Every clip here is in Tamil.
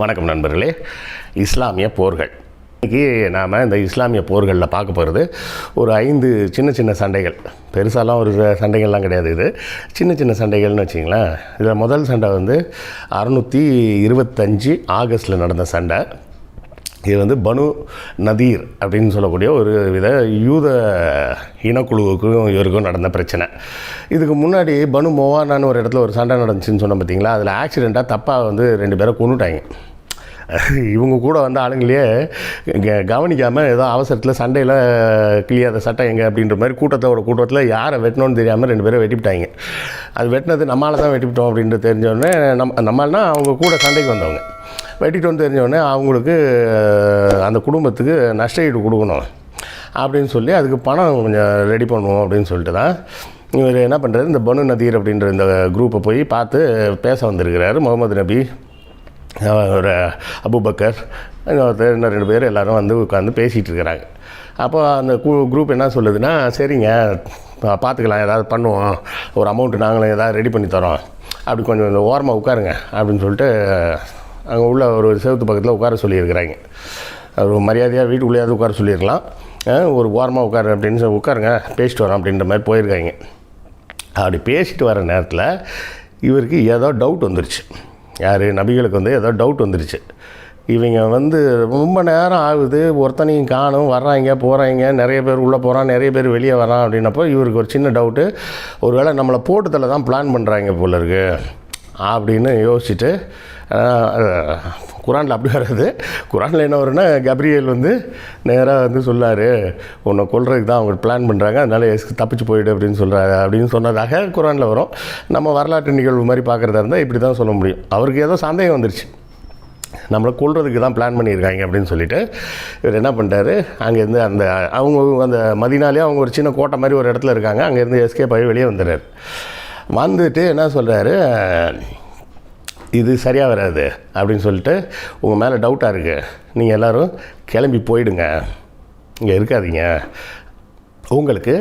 வணக்கம் நண்பர்களே. இஸ்லாமிய போர்கள். இன்றைக்கி நாம் இந்த இஸ்லாமிய போர்களில் பார்க்க போகிறது ஒரு ஐந்து சின்ன சின்ன சண்டைகள். பெருசாலாம் ஒரு சண்டைகள்லாம் கிடையாது இது. சின்ன சின்ன சண்டைகள்னு வச்சிங்களேன் இதில் முதல் சண்டை வந்து அறுநூற்றி இருபத்தஞ்சி ஆகஸ்ட்டில் நடந்த சண்டை. இது வந்து பனு நதீர் அப்படின்னு சொல்லக்கூடிய ஒரு வித யூத இனக்குழுவுக்கும் இவருக்கும் நடந்த பிரச்சனை. இதுக்கு முன்னாடி பனு மோவானான்னு ஒரு இடத்துல ஒரு சண்டை நடந்துச்சுன்னு சொன்னோம் பார்த்தீங்களா அதில் ஆக்சிடெண்ட்டாக தப்பாக வந்து ரெண்டு பேரை கொண்டுட்டாங்க இவங்க கூட வந்த ஆளுங்களே இங்கே கவனிக்காமல் ஏதோ அவசரத்தில் சண்டையில் கிளியாத சட்டை எங்கே அப்படின்ற மாதிரி கூட்டத்தோட கூட்டத்தில் யாரை வெட்டணும்னு தெரியாமல் ரெண்டு பேரும் வெட்டிவிட்டாங்க. அது வெட்டினது நம்மளால் தான் வெட்டிவிட்டோம் அப்படின்ட்டு தெரிஞ்சோடனே நம்ம நம்மளால்னா அவங்க கூட சண்டைக்கு வந்தவங்க. வெட்டிட்டோன்னு தெரிஞ்சோடனே அவங்களுக்கு அந்த குடும்பத்துக்கு நஷ்ட ஈடு கொடுக்கணும் அப்படின்னு சொல்லி அதுக்கு பணம் கொஞ்சம் ரெடி பண்ணுவோம் அப்படின்னு சொல்லிட்டு தான் இவர் என்ன பண்ணுறாரு இந்த பனு நதீர் அப்படின்ற இந்த குரூப்பை போய் பார்த்து பேச வந்திருக்கிறாரு முகமது நபி. ஒரு அபுபக்கர் இன்னொருத்தர் இன்னும் ரெண்டு பேர் எல்லாரும் வந்து உட்காந்து பேசிகிட்டு இருக்கிறாங்க. அப்போ அந்த கு குரூப் என்ன சொல்லுதுன்னா சரிங்க பார்த்துக்கலாம் ஏதாவது பண்ணுவோம். ஒரு அமௌண்ட்டு நாங்களும் ஏதாவது ரெடி பண்ணி தரோம். அப்படி கொஞ்சம் இந்த ஓரமாக உட்காருங்க அப்படின்னு சொல்லிட்டு அங்கே உள்ள ஒரு செவத்து பக்கத்தில் உட்கார சொல்லியிருக்கிறாங்க. ஒரு மரியாதையாக வீட்டுக்குள்ளேயாவது உட்கார சொல்லியிருக்கலாம். ஒரு ஓரமாக உட்காரு அப்படின்னு சொல்லி உட்காருங்க பேசிட்டு வரோம் அப்படின்ற மாதிரி போயிருக்காங்க. அப்படி பேசிட்டு வர நேரத்தில் இவருக்கு ஏதோ டவுட் வந்துருச்சு. யார்? நபிகளுக்கு வந்து ஏதோ டவுட் வந்துருச்சு. இவங்க வந்து ரொம்ப நேரம் ஆகுது. ஒருத்தனையும் காணும். வர்றாங்க போகிறாங்க நிறைய பேர் உள்ளே போகிறான் நிறைய பேர் வெளியே வரான் அப்படின்னப்போ இவருக்கு ஒரு சின்ன டவுட்டு ஒருவேளை நம்மளை போட்டதில் தான் பிளான் பண்ணுறாங்க போல இருக்கு. அப்படின்னு யோசிச்சுட்டு குரானில் அப்படி வராது. குரானில் என்ன வரும்னா கப்ரியல் வந்து நேராக வந்து சொல்லார். உன்னை கொள்றதுக்கு தான் அவங்க பிளான் பண்ணுறாங்க அதனால் எஸ்க்கு தப்பிச்சு போயிடு அப்படின்னு சொல்கிறாரு அப்படின்னு சொன்னதாக குரானில் வரும். நம்ம வரலாற்று நிகழ்வு மாதிரி பார்க்குறதா இருந்தால் இப்படி தான் சொல்ல முடியும். அவருக்கு ஏதோ சந்தேகம் வந்துருச்சு. நம்மளை கொள்றதுக்கு தான் பிளான் பண்ணியிருக்காங்க அப்படின்னு சொல்லிட்டு இவர் என்ன பண்ணிட்டாரு அங்கேருந்து அந்த அவங்க அந்த மதினாலே அவங்க ஒரு சின்ன கோட்டை மாதிரி ஒரு இடத்துல இருக்காங்க. அங்கேருந்து எஸ்கேப் ஆகி வெளியே வந்துடுறாரு. வந்துட்டு என்ன சொல்கிறாரு இது சரியாக வராது அப்படின்னு சொல்லிட்டு உங்கள் மேலே டவுட்டாக இருக்குது நீங்கள் எல்லோரும் கிளம்பி போயிடுங்க. இங்கே இருக்காதீங்க. உங்களுக்கு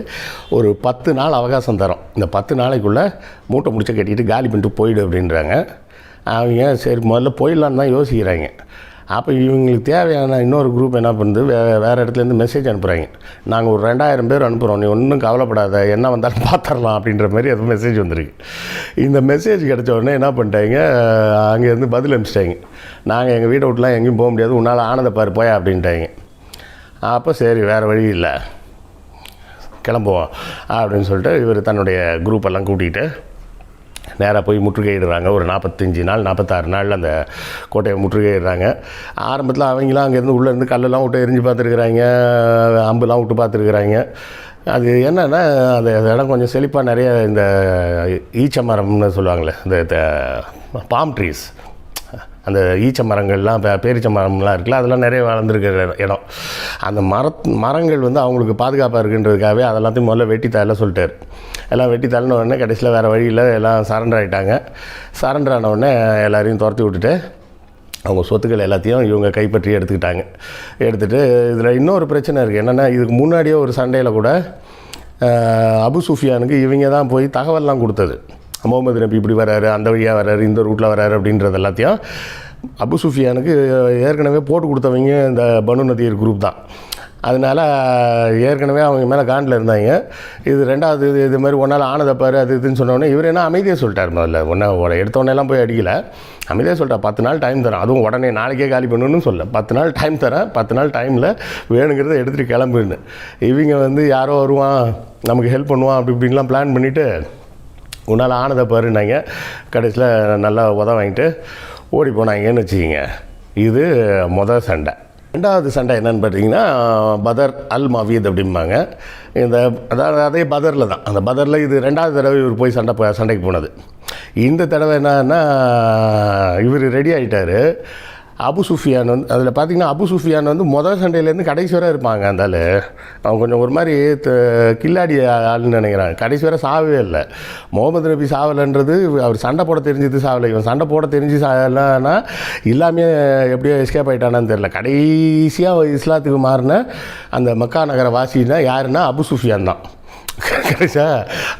ஒரு பத்து நாள் அவகாசம் தரோம். இந்த பத்து நாளைக்குள்ளே மூட்டை முடிச்ச கட்டிட்டு காலி பண்ணிட்டு போயிடு அப்படின்றாங்க. அவங்க சரி முதல்ல போயிடலான்னு தான் யோசிக்கிறாங்க. அப்போ இவங்களுக்கு தேவையான இன்னொரு குரூப் என்ன பண்ணுது? வே வேறு இடத்துலேருந்து மெசேஜ் அனுப்புகிறாங்க நாங்கள் ஒரு ரெண்டாயிரம் பேர் அனுப்புகிறோம் நீ ஒன்றும் கவலைப்படாத. என்ன வந்தாலும் பார்த்துடலாம் அப்படின்ற மாதிரி அது மெசேஜ் வந்திருக்கு. இந்த மெசேஜ் கிடச்ச உடனே என்ன பண்ணிட்டாங்க? அங்கேருந்து பதில் அனுப்பிச்சிட்டாங்க. நாங்கள் எங்கள் வீட்டை விட்டுலாம் எங்கேயும் போக முடியாது. உன்னால் ஆனந்த பாரு போயா அப்படின்ட்டாங்க. அப்போ சரி வேறு வழி இல்லை. கிளம்புவோம் அப்படின்னு சொல்லிட்டு இவர் தன்னுடைய குரூப்பெல்லாம் கூட்டிகிட்டு நேராக போய் முற்றுகையிடுறாங்க. ஒரு நாற்பத்தஞ்சு நாள் நாற்பத்தாறு நாளில் அந்த கோட்டையை முற்றுகையிடுறாங்க. ஆரம்பத்தில் அவங்களாம் அங்கேருந்து உள்ளேருந்து கல்லெல்லாம் விட்டு எரிஞ்சு பார்த்துருக்குறாங்க. அம்புலாம் விட்டு பார்த்துருக்குறாங்க. அது என்னென்னா அந்த இடம் கொஞ்சம் செழிப்பாக நிறைய இந்த ஈச்ச மரம்னு சொல்லுவாங்களே இந்த பாம் ட்ரீஸ். அந்த ஈச்ச மரங்கள்லாம் இப்போ பேரீச்ச மரம்லாம் இருக்குல்ல அதெல்லாம் நிறைய வளர்ந்துருக்கிற இடம். அந்த மர மரங்கள் வந்து அவங்களுக்கு பாதுகாப்பாக இருக்குன்றதுக்காகவே அதெல்லாத்தையும் முதல்ல வெட்டி சொல்லிட்டார். எல்லாம் வெட்டி தள்ளின உடனே கடைசியில் வேறு வழியில் எல்லாம் சரண்டர் ஆகிட்டாங்க சரண்டர் ஆன உடனே எல்லாரையும் துரத்தி விட்டுட்டு அவங்க சொத்துக்கள் எல்லாத்தையும் இவங்க கைப்பற்றி எடுத்துக்கிட்டாங்க. எடுத்துகிட்டு இதில் இன்னொரு பிரச்சனை இருக்குது என்னென்னா இதுக்கு முன்னாடியே ஒரு சண்டையில் கூட அபு சுஃபியானுக்கு இவங்க தான் போய் தகவல்லாம் கொடுத்தது. முகமது நபி இப்படி வராரு அந்த வழியாக வராரு இந்த ரூட்டில் வராரு அப்படின்றது எல்லாத்தையும் அபு சுஃபியானுக்கு ஏற்கனவே போட்டு கொடுத்தவங்க இந்த பனு நதியர் குரூப் தான். அதனால் ஏற்கனவே அவங்க மேலே காண்டில் இருந்தாங்க. இது ரெண்டாவது இது இது மாதிரி ஒன்றால் ஆனதை பாரு அது இதுன்னு சொன்னோடனே இவர் என்ன அமைதியாக சொல்லிட்டார் முதல்ல. ஒன்றா எடுத்தோடனேலாம் போய் அடிக்கல. அமைதியாக சொல்லிட்டா பத்து நாள் டைம் தரேன். அதுவும் உடனே நாளைக்கே காலி பண்ணணும்னு சொல்ல பத்து நாள் டைம் தரேன் பத்து நாள் டைமில் வேணுங்கிறத எடுத்துகிட்டு கிளம்புன்னு. இவங்க வந்து யாரோ வருவான் நமக்கு ஹெல்ப் பண்ணுவான் அப்படி இப்படின்லாம் பிளான் பண்ணிவிட்டு உன்னால் ஆனதை பாருன்னாங்க. கடைசியில் நல்லா உத வாங்கிட்டு ஓடி போனாங்கன்னு வச்சுக்கிங்க. இது மொதல் சண்டை. ரெண்டாவது சண்டை என்னென்னு பார்த்தீங்கன்னா பதர் அல் மவீத் அப்படிம்பாங்க. இந்த அதாவது அதே பதரில் தான். அந்த பதரில் இது ரெண்டாவது தடவை இவர் போய் சண்டை போ- சண்டைக்கு போனது. இந்த தடவை என்னன்னா இவர் ரெடி ஆகிட்டார் அபு சுஃபியான் வந்து அதில் பார்த்தீங்கன்னா அபு சுஃபியான் வந்து முதல் சண்டையிலேருந்து கடைசி வரை இருப்பாங்க அந்தால் அவன் கொஞ்சம் ஒரு மாதிரி த- கில்லாடி ஆள்னு நினைக்கிறாங்க. கடைசி வரை சாகவே இல்லை. முகமது நபி சாவலைன்றது அவர் சண்டை போட தெரிஞ்சது சாவலை இவன் சண்டை போட தெரிஞ்சு சாகலைன்னா எல்லாமே எப்படியோ எஸ்கேப் ஆகிட்டானான்னு தெரில கடைசியாக இஸ்லாத்துக்கு மாறின அந்த மக்கா நகர வாசினா யாருன்னா அபு சுஃபியான் தான். கடைசா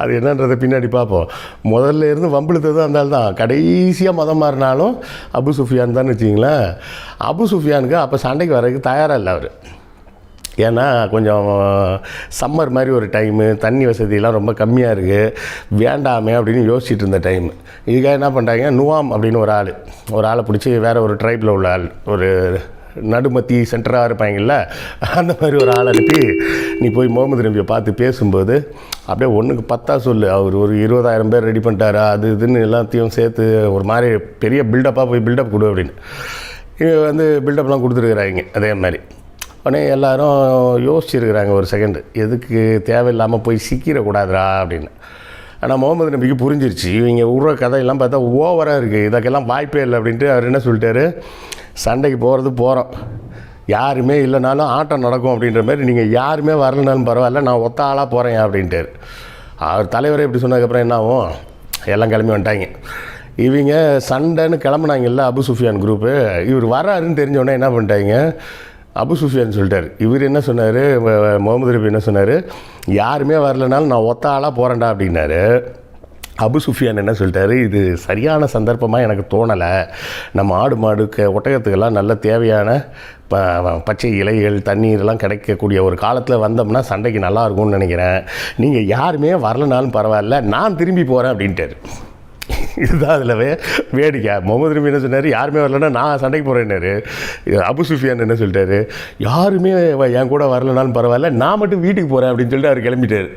அது என்னன்றதை பின்னாடி பார்ப்போம். முதல்ல இருந்து வம்பிழுத்தது அந்த ஆள் தான். கடைசியாக மதம் மாறினாலும் அபு சுஃபியான் தான் வச்சிங்களேன் அபு சுஃபியானுக்கு அப்போ சண்டைக்கு வர்றதுக்கு தயாராக இல்லை அவர். ஏன்னா கொஞ்சம் சம்மர் மாதிரி ஒரு டைமு தண்ணி வசதியெல்லாம் ரொம்ப கம்மியாக இருக்குது வேண்டாமே அப்படின்னு யோசிச்சுட்டு இருந்த டைம். இதுக்காக என்ன பண்ணுறாங்க நுவாம் அப்படின்னு ஒரு ஆள். ஒரு ஆளை பிடிச்சி வேறு ஒரு ட்ரைபில் உள்ள ஆள். ஒரு நடுமத்தி சென்டராக இருப்பாங்கல்ல அந்த மாதிரி ஒரு ஆள் அனுப்பி நீ போய் முகமது நபியை பார்த்து பேசும்போது அப்படியே ஒன்றுக்கு பத்தா சொல்லு. அவர் ஒரு இருபதாயிரம் பேர் ரெடி பண்ணிட்டாரா அது இதுன்னு எல்லாத்தையும் சேர்த்து ஒரு மாதிரி பெரிய பில்டப்பாக போய் பில்டப் கொடு அப்படின்னு. இவங்க வந்து பில்டப்லாம் கொடுத்துருக்குறாங்க அதே மாதிரி. உடனே எல்லோரும் யோசிச்சிருக்கிறாங்க ஒரு செகண்டு எதுக்கு தேவையில்லாமல் போய் சிக்கிடக்கூடாதுரா அப்படின்னு. ஆனால் முகமது நபிக்கு புரிஞ்சிருச்சு. இவங்க விட்ற கதையெல்லாம் பார்த்தா ஓவராக இருக்குது இதற்கெல்லாம் வாய்ப்பே இல்லை அப்படின்ட்டு அவர் என்ன சொல்லிட்டாரு? சண்டைக்கு போகிறது போகிறோம் யாருமே இல்லைனாலும் ஆட்டம் நடக்கும் அப்படின்ற மாதிரி நீங்கள் யாருமே வரலனாலும் பரவாயில்ல நான் ஒத்த ஆளாக போகிறேன் அப்படின்ட்டார். அவர் தலைவரே இப்படி சொன்னதுக்கப்புறம் என்ன ஆகும்? எல்லாம் கிளம்பி வந்துட்டாங்க. இவங்க சண்டைன்னு கிளம்புனாங்கல்ல அபு சுஃபியான் குரூப்பு இவர் வராருன்னு தெரிஞ்சோடனே என்ன பண்ணிட்டாங்க? அபு சுஃபியான் சொல்லிட்டார். இவர் என்ன சொன்னார்? முகமது ரபி என்ன சொன்னார்? யாருமே வரலனாலும் நான் ஒத்த ஆளாக போகிறேன்டா அப்படின்னாரு. அபு சுஃபியான் என்ன சொல்லிட்டாரு? இது சரியான சந்தர்ப்பமாக எனக்கு தோணலை. நம்ம ஆடு மாடுக்கு ஒட்டகத்துக்கெல்லாம் நல்ல தேவையான ப பச்சை இலைகள் தண்ணீர்லாம் கிடைக்கக்கூடிய ஒரு காலத்தில் வந்தோம்னா சண்டைக்கு நல்லா இருக்கும்னு நினைக்கிறேன். நீங்கள் யாருமே வரலனாலும் பரவாயில்ல நான் திரும்பி போகிறேன் அப்படின்ட்டாரு. இதுதான் அதில் வேடிக்கை. முகமது ரபி என்ன சொன்னார்? யாருமே வரலன்னா நான் சண்டைக்கு போகிறேன்னாரு அபு சுஃபியான் என்ன சொல்லிட்டாரு? யாருமே என் கூட வரலனாலும் பரவாயில்ல நான் மட்டும் வீட்டுக்கு போகிறேன் அப்படின்னு சொல்லிட்டு அவர் கிளம்பிட்டார்.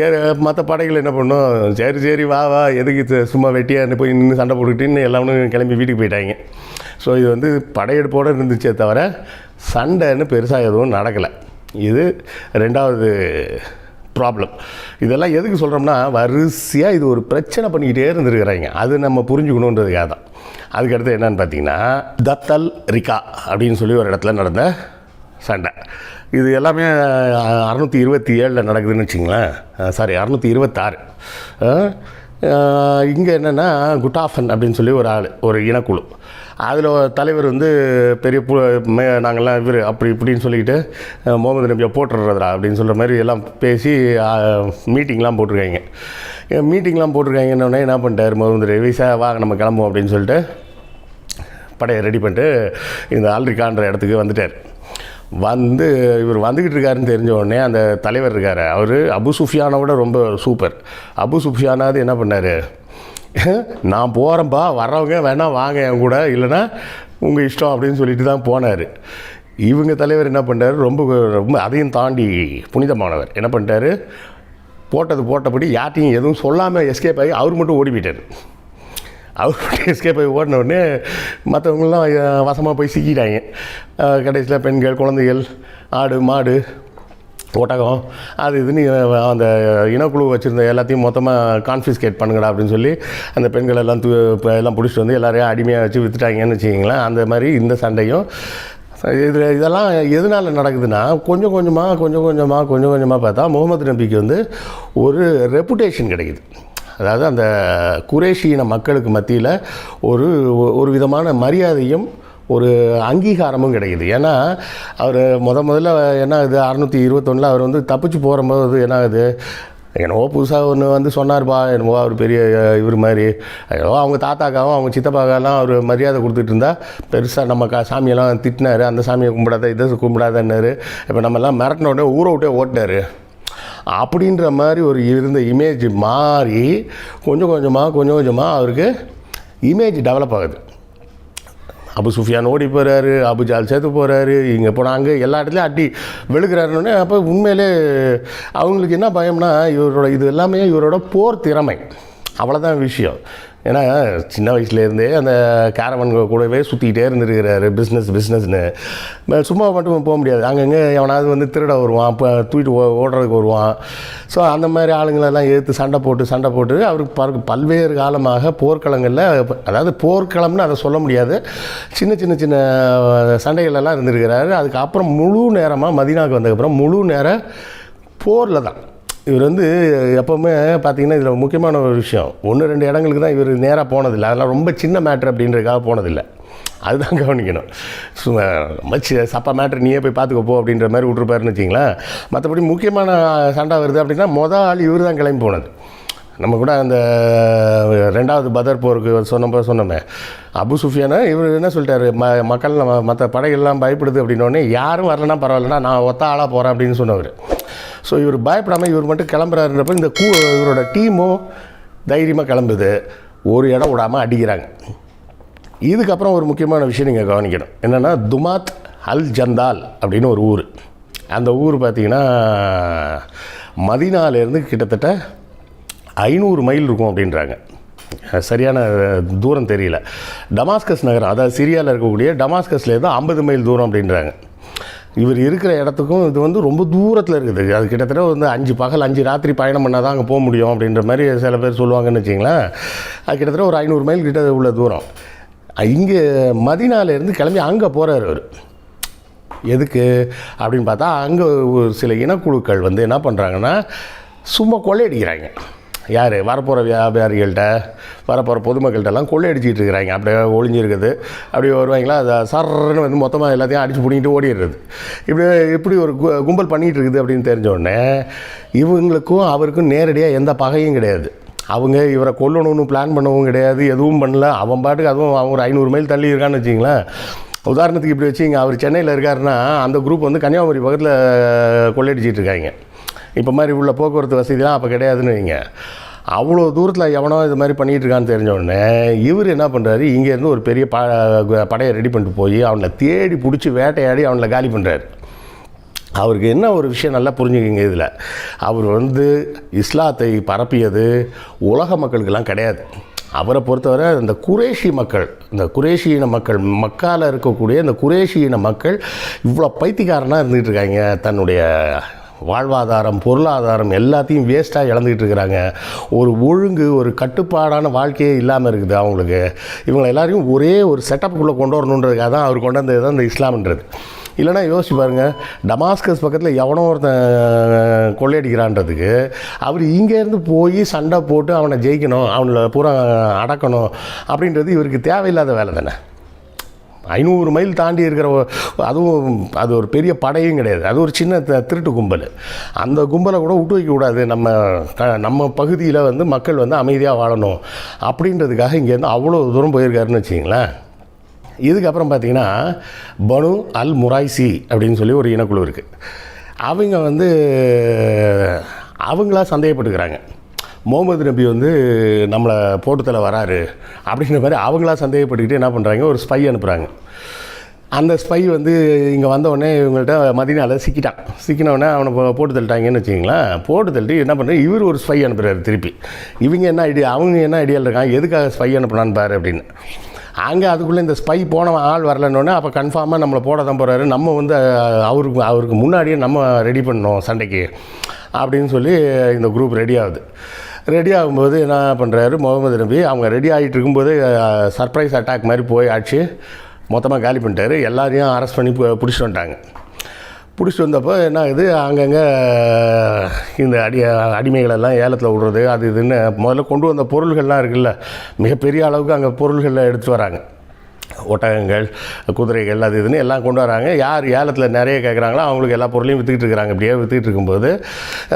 ஏ மற்ற படைகள் என்ன பண்ணும்? சரி சரி வா வா எதுக்கு சும்மா வெட்டியாக போய் நின்று சண்டை போட்டுக்கிட்டுன்னு எல்லாமே கிளம்பி வீட்டுக்கு போயிட்டாங்க. ஸோ இது வந்து படையெடுப்போடு இருந்துச்சே தவிர சண்டைன்னு பெருசாக எதுவும் நடக்கலை. இது ரெண்டாவது ப்ராப்ளம் இதெல்லாம் எதுக்கு சொல்கிறோம்னா வரிசையாக இது ஒரு பிரச்சனை பண்ணிக்கிட்டே இருந்திருக்கிறாங்க. அது நம்ம புரிஞ்சுக்கணுன்றதுக்காக தான். அதுக்கடுத்து என்னன்னு பார்த்தீங்கன்னா தத்தல் ரிகா அப்படின்னு சொல்லி ஒரு இடத்துல நடந்த சண்டை. இது எல்லாமே அறநூற்றி இருபத்தி ஏழில் நடக்குதுன்னு வச்சிங்களேன். சாரி அறநூற்றி இருபத்தாறு. இங்கே என்னென்னா குட்டாஃபன் அப்படின்னு சொல்லி ஒரு ஆள் ஒரு இனக்குழு. அதில் தலைவர் வந்து பெரிய பு மே நாங்கள்லாம் இவர் அப்படி இப்படின்னு சொல்லிக்கிட்டு முகமது நபியை போட்டுடுறதா அப்படின்னு சொல்கிற மாதிரி எல்லாம் பேசி மீட்டிங்லாம் போட்டிருக்காங்க. மீட்டிங்லாம் போட்டிருக்காங்கன்னொடனே என்ன பண்ணிட்டார் முகமது நபி? சார் வாங்க நம்ம கிளம்புவோம் அப்படின்னு சொல்லிட்டு படையை ரெடி பண்ணிட்டு இந்த ஆல்ரிக்கான்ற இடத்துக்கு வந்துட்டார். வந்து இவர் வந்துக்கிட்டு இருக்காருன்னு தெரிஞ்ச உடனே அந்த தலைவர் இருக்கார். அவர் அபு சுஃபியானோட விட ரொம்ப சூப்பர். அபு சுஃபியானாவது என்ன பண்ணார்? நான் போகிறேன்ப்பா வர்றவங்க வேணால் வாங்க என் கூட இல்லைன்னா உங்கள் இஷ்டம் அப்படின்னு சொல்லிட்டு தான் போனார். இவங்க தலைவர் என்ன பண்ணார்? ரொம்ப ரொம்ப அதையும் தாண்டி புனிதமானவர். என்ன பண்ணிட்டாரு? போட்டது போட்டபடி யார்ட்டையும் எதுவும் சொல்லாமல் எஸ்கேப் ஆகி அவர் மட்டும் ஓடி போயிட்டார். அவர் மட்டும் போய் ஓடின உடனே மற்றவங்களாம் வசமாக போய் சிக்கிட்டாங்க. கடைசியில் பெண்கள் குழந்தைகள் ஆடு மாடு ஒட்டகம் அது இதுன்னு அந்த இனக்குழு வச்சுருந்த எல்லாத்தையும் மொத்தமாக கான்ஃபிஸ்கேட் பண்ணுங்கடா அப்படின்னு சொல்லி அந்த பெண்கள் எல்லாம் தூ இப்போ எல்லாம் பிடிச்சிட்டு வந்து எல்லாரையும் அடிமையாக வச்சு விற்றுட்டாங்கன்னு வச்சுக்கிங்களேன். அந்த மாதிரி இந்த சண்டையும் இதில் இதெல்லாம் எதனால் நடக்குதுன்னா கொஞ்சம் கொஞ்சமாக கொஞ்சம் கொஞ்சமாக கொஞ்சம் கொஞ்சமாக பார்த்தா முகமது நபிக்கு வந்து ஒரு ரெப்புடேஷன் கிடைக்குது. அதாவது அந்த குரேஷியின மக்களுக்கு மத்தியில் ஒரு ஒரு விதமான மரியாதையும் ஒரு அங்கீகாரமும் கிடைக்குது. ஏன்னா அவர் முத முதல்ல என்ன ஆகுது அறநூற்றி இருபத்தொன்னில் அவர் வந்து தப்பிச்சு போகும்போது என்ன ஆகுது என்னவோ புதுசாக ஒன்று வந்து சொன்னார்ப்பா என்னவோ அவர் பெரிய இவர் மாதிரி ஏதோ அவங்க தாத்தாக்காவும் அவங்க சித்தப்பாக்கெல்லாம் அவர் மரியாதை கொடுத்துட்டு இருந்தா பெருசாக நம்ம கா சாமியெல்லாம் திட்டினார் அந்த சாமியை கும்பிடாத இதை கும்பிடாதன்னாரு. இப்போ நம்மலாம் மிரட்டின உடனே ஊரை விட்டே ஓட்டினார். அப்படின்ற மாதிரி ஒரு இருந்த இமேஜ் மாறி கொஞ்சம் கொஞ்சமாக கொஞ்சம் கொஞ்சமாக அவருக்கு இமேஜ் டெவலப் ஆகுது. அபு சுஃபியான் ஓடி போகிறாரு அபு ஜால் சேர்த்து போகிறாரு இங்கே போனால் அங்கே எல்லா இடத்துலையும் அடி வெளுக்கிறாருன்னொடனே அப்போ உண்மையிலே அவங்களுக்கு என்ன பயம்னா இவரோட இது எல்லாமே இவரோட போர் திறமை. அவ்வளோதான் விஷயம். ஏன்னா சின்ன வயசுலேருந்தே அந்த கேரவன் கூடவே சுற்றிக்கிட்டே இருந்துருக்கிறாரு. பிஸ்னஸ் பிஸ்னஸ்னு சும்மா மட்டும் போக முடியாது. அங்கங்கே எவனாவது வந்து திருட வருவான் இப்போ தூக்கிட்டு ஓ ஓடுறதுக்கு வருவான். ஸோ அந்த மாதிரி ஆளுங்களெல்லாம் எதிர்த்து சண்டை போட்டு சண்டை போட்டு அவருக்கு பல்வேறு காலமாக போர்க்களங்களில் அதாவது போர்க்களம்னு அதை சொல்ல முடியாது. சின்ன சின்ன சின்ன சண்டைகளெல்லாம் இருந்திருக்கிறாரு. அதுக்கப்புறம் முழு நேரமாக மதினாவுக்கு வந்ததுக்கப்புறம் முழு நேரம் போரில் தான். இவர் வந்து எப்போவுமே பார்த்தீங்கன்னா இதில் முக்கியமான ஒரு விஷயம். ஒன்று ரெண்டு இடங்களுக்கு தான் இவர் நேராக போனதில்லை. அதெல்லாம் ரொம்ப சின்ன மேட்ரு அப்படின்றதுக்காக போனதில்லை. அதுதான் கவனிக்கணும். சும்மா மச்சு சப்பா மேட்ரு நீயே போய் பார்த்துக்கோ போ அப்படின்ற மாதிரி விட்ருப்பாருன்னு வச்சிங்களேன் மற்றபடி முக்கியமான சண்டை வருது அப்படின்னா மொதல் ஆள் இவர் தான் கிளம்பி போனது. நம்ம கூட அந்த ரெண்டாவது பதர் போருக்கு சொன்னப்போ சொன்னோமே. அபு சுஃபியானா இவர் என்ன சொல்லிட்டாரு? ம மக்கள் நம்ம மற்ற படைகள்லாம் பயப்படுது அப்படின்னோடனே யாரும் வரலன்னா பரவாயில்லன்னா நான் ஒத்த ஆளாக போகிறேன் அப்படின்னு சொன்னவர். ஸோ இவர் பயப்படாமல் இவர் மட்டும் கிளம்புறாருன்றப்ப இந்த கூ இவரோட டீமும் தைரியமாக கிளம்புது. ஒரு இடம் விடாமல் அடிக்கிறாங்க. இதுக்கப்புறம் ஒரு முக்கியமான விஷயம் நீங்கள் கவனிக்கணும். என்னென்னா துமாத் அல் ஜந்தால் அப்படின்னு ஒரு ஊர். அந்த ஊர் பார்த்திங்கன்னா மதினாலேருந்து கிட்டத்தட்ட ஐநூறு மைல் இருக்கும் அப்படின்றாங்க. சரியான தூரம் தெரியல. டமாஸ்கஸ் நகரம் அதாவது சிரியாவில் இருக்கக்கூடிய டமாஸ்கஸ்லேருந்து ஐம்பது மைல் தூரம் அப்படின்றாங்க. இவர் இருக்கிற இடத்துக்கும் இது வந்து ரொம்ப தூரத்தில் இருக்குது. அது கிட்டத்தட்ட வந்து அஞ்சு பகல் அஞ்சு ராத்திரி பயணம் பண்ணால் தான் அங்கே போக முடியும் அப்படின்ற மாதிரி சில பேர் சொல்லுவாங்கன்னு வச்சிங்களேன் அது கிட்டத்தட்ட ஒரு ஐநூறு மைல் கிட்ட உள்ள தூரம். இங்கே மதினாலேருந்து கிளம்பி அங்கே போகிறார் அவர். எதுக்கு? அப்படின்னு பார்த்தா அங்கே ஒரு சில இனக்குழுக்கள் வந்து என்ன பண்ணுறாங்கன்னா சும்மா கொள்ளையடிக்கிறாங்க. யார்? வரப்போகிற வியாபாரிகள்கிட்ட வரப்போகிற பொதுமக்கள்கிட்டலாம் கொள்ளையடிச்சிட்டு இருக்கிறாங்க. அப்படியே ஒளிஞ்சிருக்குது. அப்படியே வருவாங்களா? அதை சர்ன்னு வந்து மொத்தமாக எல்லாத்தையும் அடித்து பிடிங்கிட்டு ஓடிடுறது. இப்படி இப்படி ஒரு கு- கும்பல் பண்ணிகிட்டு இருக்குது அப்படின்னு தெரிஞ்சோடனே இவங்களுக்கும் அவருக்கும் நேரடியாக எந்த பகையும் கிடையாது. அவங்க இவரை கொல்லணும்னு பிளான் பண்ணவும் கிடையாது எதுவும் பண்ணல. அவன் பாட்டுக்கு அதுவும் அவங்க ஒரு ஐநூறு மைல் தள்ளி இருக்கான்னு வச்சிங்களேன் உதாரணத்துக்கு இப்படி வச்சுங்க அவர் சென்னையில் இருக்காருன்னா அந்த குரூப் வந்து கன்னியாகுமரி பக்கத்தில் கொள்ளையடிச்சிட்டு இருக்காங்க. இப்போ மாதிரி உள்ள போக்குவரத்து வசதிலாம் அப்போ கிடையாதுன்னு வைங்க. அவ்வளோ தூரத்தில் எவனோ இது மாதிரி பண்ணிகிட்டு இருக்கான்னு தெரிஞ்ச இவர் என்ன பண்ணுறாரு இங்கேருந்து ஒரு பெரிய ப படையை ரெடி பண்ணிட்டு போய் அவனை தேடி பிடிச்சி வேட்டையாடி அவனை காலி பண்ணுறாரு அவருக்கு என்ன ஒரு விஷயம் நல்லா புரிஞ்சுக்கிங்க இதில்? அவர் வந்து இஸ்லாத்தை பரப்பியது உலக மக்களுக்கெல்லாம் கிடையாது. அவரை பொறுத்தவரை இந்த குரேஷி மக்கள் இந்த குரேஷி இன மக்கள் மக்கால் இருக்கக்கூடிய இந்த குரேஷி இன மக்கள் இவ்வளோ பைத்தியக்காரனாக இருந்துகிட்டு இருக்காங்க தன்னுடைய வாழ்வாதாரம் பொருளாதாரம் எல்லாத்தையும் வேஸ்ட்டாக இழந்துக்கிட்டு இருக்கிறாங்க. ஒரு ஒழுங்கு ஒரு கட்டுப்பாடான வாழ்க்கையே இல்லாமல் இருக்குது அவங்களுக்கு. இவங்களை எல்லாரையும் ஒரே ஒரு செட்டப்புக்குள்ளே கொண்டு வரணுன்றதுக்காக தான் அவர் கொண்டு வந்தது தான் இந்த இஸ்லாம்ன்றது. இல்லைன்னா யோசிச்சு பாருங்கள் டமாஸ்கஸ் பக்கத்தில் எவனோ ஒருத்தன் கொள்ளையடிக்கிறான்றதுக்கு அவர் இங்கேருந்து போய் சண்டை போட்டு அவனை ஜெயிக்கணும் அவனை பூரா அடக்கணும் அப்படின்றது இவருக்கு தேவையில்லாத வேலை தானே. ஐநூறு மைல் தாண்டி இருக்கிற அதுவும் அது ஒரு பெரிய படையும் கிடையாது. அது ஒரு சின்ன திருட்டு கும்பல். அந்த கும்பலை கூட விட்டு வைக்கக்கூடாது நம்ம க நம்ம பகுதியில் வந்து மக்கள் வந்து அமைதியாக வாழணும். அப்படின்றதுக்காக இங்கேருந்து அவ்வளோ தூரம் போயிருக்காருன்னு வச்சிங்களேன் இதுக்கப்புறம் பார்த்தீங்கன்னா பனு அல் முராய்சி அப்படின்னு சொல்லி ஒரு இனக்குழு இருக்குது அவங்க வந்து அவங்களா சந்தேகப்பட்டுக்கிறாங்க. முகமது நபி வந்து நம்மளை போட்டுத்தல வராரு அப்படின்ற மாதிரி அவங்களா சந்தேகப்பட்டுக்கிட்டு என்ன பண்ணுறாங்க ஒரு ஸ்பை அனுப்புகிறாங்க அந்த ஸ்பை வந்து இங்கே வந்தவுடனே இவங்கள்ட்ட மதினாவில் சிக்கிட்டான். சிக்கினவுடனே அவனை போ- போட்டு தள்ளிட்டாங்கன்னு வச்சிங்களேன் போட்டு தள்ளிட்டு என்ன பண்ணுறாரு இவர் ஒரு ஸ்பை அனுப்புகிறாரு திருப்பி. இவங்க என்ன ஐடியா அவங்க என்ன ஐடியாவில் இருக்காங்க? எதுக்காக ஸ்பை அனுப்புனான்னு பாரு அப்படின்னு. அங்கே அதுக்குள்ளே இந்த ஸ்பை போனவன் ஆள் வரலன்னொடனே அப்போ கன்ஃபார்மாக நம்மளை போட தான் போகிறாரு நம்ம வந்து அவருக்கு அவருக்கு முன்னாடியே நம்ம ரெடி பண்ணோம் சண்டைக்கு அப்படின்னு சொல்லி இந்த குரூப் ரெடி ஆகுது. ரெடி ஆகும்போது என்ன பண்ணுறாரு முகமது நபி அவங்க ரெடி ஆகிட்டு இருக்கும்போது சர்ப்ரைஸ் அட்டாக் மாதிரி போய் ஆச்சு. மொத்தமாக காலி பண்ணிட்டாரு. எல்லாரையும் அரெஸ்ட் பண்ணி பிடிச்சிட்டு வந்துட்டாங்க. பிடிச்சிட்டு வந்தப்போ என்ன ஆகுது அங்கங்கே இந்த அடி அடிமைகளெல்லாம் ஏலத்தில் விடுறது அது இதுன்னு முதல்ல கொண்டு வந்த பொருள்கள்லாம் இருக்குல்ல மிகப்பெரிய அளவுக்கு அங்கே பொருள்களில் எடுத்து வராங்க. ஒட்டகங்கள் குதிரைகள் அது இதுன்னு எல்லாம் கொண்டு வராங்க. யார் ஏலத்தில் நிறைய கேட்குறாங்களோ அவங்களுக்கு எல்லா பொருளையும் விற்றுக்கிட்டு இருக்கிறாங்க. இப்படியே விற்றுக்கிட்டு இருக்கும்போது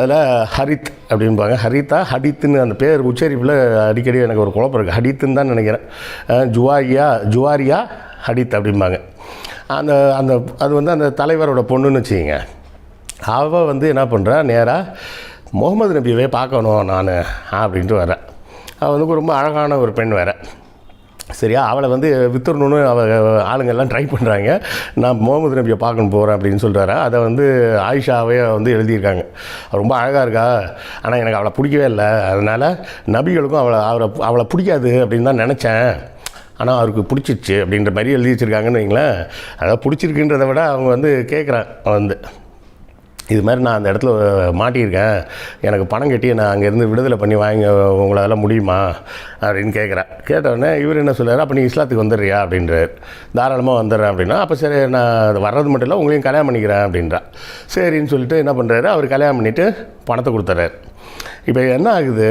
அதில் ஹரித் அப்படிம்பாங்க. ஹரித்தா ஹடித்துன்னு அந்த பேர் உச்சரிப்பில் அடிக்கடி எனக்கு ஒரு குழப்பம் இருக்குது ஹடித்துன்னு தான் நினைக்கிறேன். ஜுவாரியா ஜுவாரியா ஹடித் அப்படிம்பாங்க. அந்த அந்த அது வந்து அந்த தலைவரோட பொண்ணுன்னு வச்சுக்கிங்க. அவள் வந்து என்ன பண்ணுறா நேராக முகமது நபியவே பார்க்கணும் நான் அப்படின்ட்டு வரேன் அவள் வந்து ரொம்ப அழகான ஒரு பெண் வேறு. சரியா? அவளை வந்து வித்துடணும்னு அவ ஆளுங்கெல்லாம் ட்ரை பண்ணுறாங்க நான் முகமது நபியை பார்க்கணும் போகிறேன் அப்படின்னு சொல்கிறாரு அதை வந்து ஆயிஷாவே வந்து எழுதியிருக்காங்க. ரொம்ப அழகாக இருக்கா? ஆனால் எனக்கு அவளை பிடிக்கவே இல்லை. அதனால் நபிகளுக்கும் அவளை அவரை அவளை பிடிக்காது அப்படின்னு தான் நினச்சேன். ஆனால் அவருக்கு பிடிச்சிருச்சு அப்படின்ற மாதிரி எழுதி வச்சுருக்காங்கன்னு வைங்களேன். அதாவது பிடிச்சிருக்குன்றதை விட அவங்க வந்து கேட்குறான் வந்து இது மாதிரி நான் அந்த இடத்துல மாட்டியிருக்கேன். எனக்கு பணம் கட்டி நான் அங்கேருந்து விடுதலை பண்ணி வாங்க உங்களால் முடியுமா? அப்படின்னு கேட்குறேன் கேட்டவுடனே இவர் என்ன சொல்கிறார் அப்போ நீ இஸ்லாத்துக்கு வந்துடுறியா? அப்படின்றார். தாராளமாக வந்துடுறேன் அப்படின்னா அப்போ சரி நான் வர்றது மட்டும் இல்லை உங்களையும் கல்யாணம் பண்ணிக்கிறேன் அப்படின்றா. சரின்னு சொல்லிட்டு என்ன பண்ணுறாரு அவர் கல்யாணம் பண்ணிவிட்டு பணத்தை கொடுத்துட்றாரு இப்போ என்ன ஆகுது?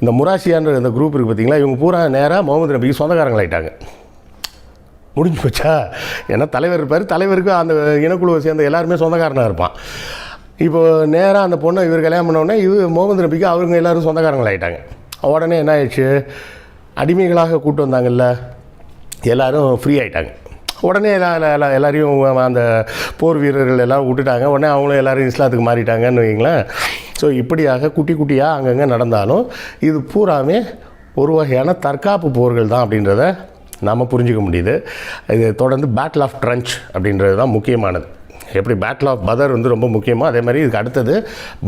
இந்த முராசியான்ற இந்த குரூப் இருக்குது பார்த்தீங்களா இவங்க பூரா நேராக முகமது நபிக்கு சொந்தக்காரங்களாயிட்டாங்க. முடிஞ்சு போச்சா ஏன்னா தலைவர் இருப்பார். தலைவருக்கு அந்த இனக்குழுவை சேர்ந்த எல்லாருமே சொந்தக்காரனாக இருப்பான். இப்போது நேராக அந்த பொண்ணை இவர் கல்யாணம் பண்ண உடனே இவர் முகமது நபிக்கு அவருங்க எல்லோரும் சொந்தக்காரங்களாயிட்டாங்க உடனே என்ன ஆயிடுச்சு? அடிமைகளாக கூட்டு வந்தாங்கல்ல. எல்லாரும் ஃப்ரீ ஆயிட்டாங்க. உடனே எல்லா எல்லாரையும் அந்த போர் வீரர்கள் எல்லாம் விட்டுட்டாங்க. உடனே அவங்களும் எல்லோரும் இஸ்லாத்துக்கு மாறிட்டாங்கன்னு வைங்களேன் ஸோ இப்படியாக குட்டி குட்டியாக அங்கங்கே நடந்தாலும் இது பூராமே ஒரு வகையான தற்காப்பு போர்கள் தான் அப்படின்றத நாம் புரிஞ்சுக்க முடியுது. இது தொடர்ந்து பேட்டில் ஆஃப் ட்ரன்ச் அப்படின்றது தான் முக்கியமானது. எப்படி பேட்டில் ஆஃப் பதர் வந்து ரொம்ப முக்கியமோ அதே மாதிரி இதுக்கு அடுத்தது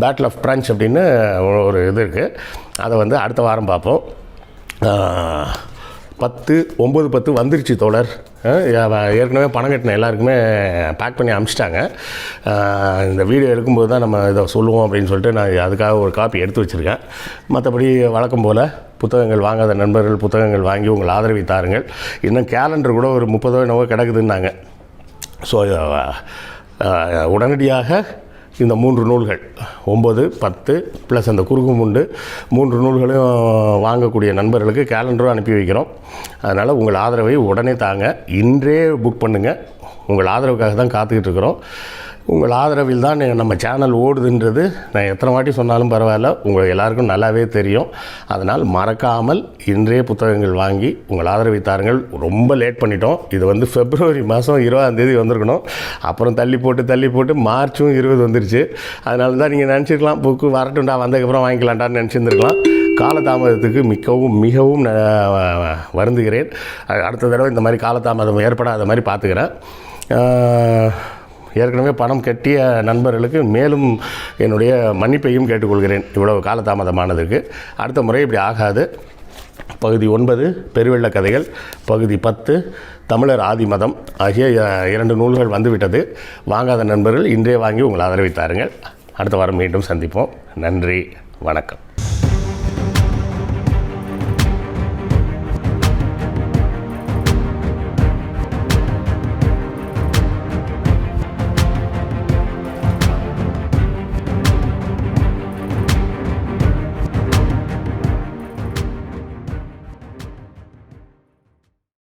பேட்டில் ஆஃப் ட்ரன்ச் அப்படின்னு ஒரு இது இருக்குது அதை வந்து அடுத்த வாரம் பார்ப்போம். பத்து ஒம்பது பத்து வந்துருச்சு தோழர். ஏற்கனவே பணம் கட்டின எல்லாருக்குமே பேக் பண்ணி அனுப்பிச்சிட்டாங்க இந்த வீடியோ எடுக்கும்போது தான் நம்ம இதை சொல்லுவோம் அப்படின்னு சொல்லிட்டு நான் அதுக்காக ஒரு காப்பி எடுத்து வச்சுருக்கேன். மற்றபடி வழக்கம் போல் புத்தகங்கள் வாங்காத நண்பர்கள் புத்தகங்கள் வாங்கி உங்கள் ஆதரவை தாருங்கள். இன்னும் கேலண்டர் கூட ஒரு முப்பதோ என்னவோ கிடக்குதுன்னாங்க. ஸோ uh, uh, உடனடியாக இந்த மூன்று நூல்கள் ஒம்பது பத்து ப்ளஸ் அந்த குறுகுமுண்டு மூன்று நூல்களையும் வாங்கக்கூடிய நண்பர்களுக்கு கேலண்டரும் அனுப்பி வைக்கிறோம். அதனால் உங்கள் ஆதரவை உடனே தாங்க. இன்றே புக் பண்ணுங்கள் உங்கள் ஆதரவுக்காக தான் காத்துக்கிட்டு இருக்கிறோம். உங்கள் ஆதரவில் தான் நம்ம சேனல் ஓடுதுன்றது. நான் எத்தனை வாட்டி சொன்னாலும் பரவாயில்ல. உங்கள் எல்லாருக்கும் நல்லாவே தெரியும். அதனால் மறக்காமல் இன்றைய புத்தகங்கள் வாங்கி உங்கள் ஆதரவை தாருங்கள். ரொம்ப லேட் பண்ணிட்டோம். இது வந்து பிப்ரவரி மாதம் இருபதாந்தேதி வந்திருக்கணும். அப்புறம் தள்ளி போட்டு தள்ளி போட்டு மார்ச்சும் இருபது வந்துருச்சு. அதனால தான் நீங்கள் நினச்சிருக்கலாம். புக்கு வரட்டும்டா வந்ததுக்கப்புறம் வாங்கிக்கலாம்டான்னு நினச்சிருந்துருக்கலாம். காலதாமதத்துக்கு மிகவும் மிகவும் வருந்துகிறேன். அடுத்த தடவை இந்த மாதிரி காலதாமதம் ஏற்படாத மாதிரி பார்த்துக்கிறேன். ஏற்கனவே பணம் கட்டிய நண்பர்களுக்கு மேலும் என்னுடைய மன்னிப்பையும் கேட்டுக்கொள்கிறேன். இவ்வளவு காலதாமதமானதுக்கு அடுத்த முறை இப்படி ஆகாது. பகுதி ஒன்பது பெருவெள்ள கதைகள். பகுதி பத்து தமிழர் ஆதிமதம் ஆகிய இரண்டு நூல்கள் வந்துவிட்டது. வாங்காத நண்பர்கள் இன்றே வாங்கி உங்கள் ஆதரவை தாருங்கள். அடுத்த வாரம் மீண்டும் சந்திப்போம். நன்றி வணக்கம்.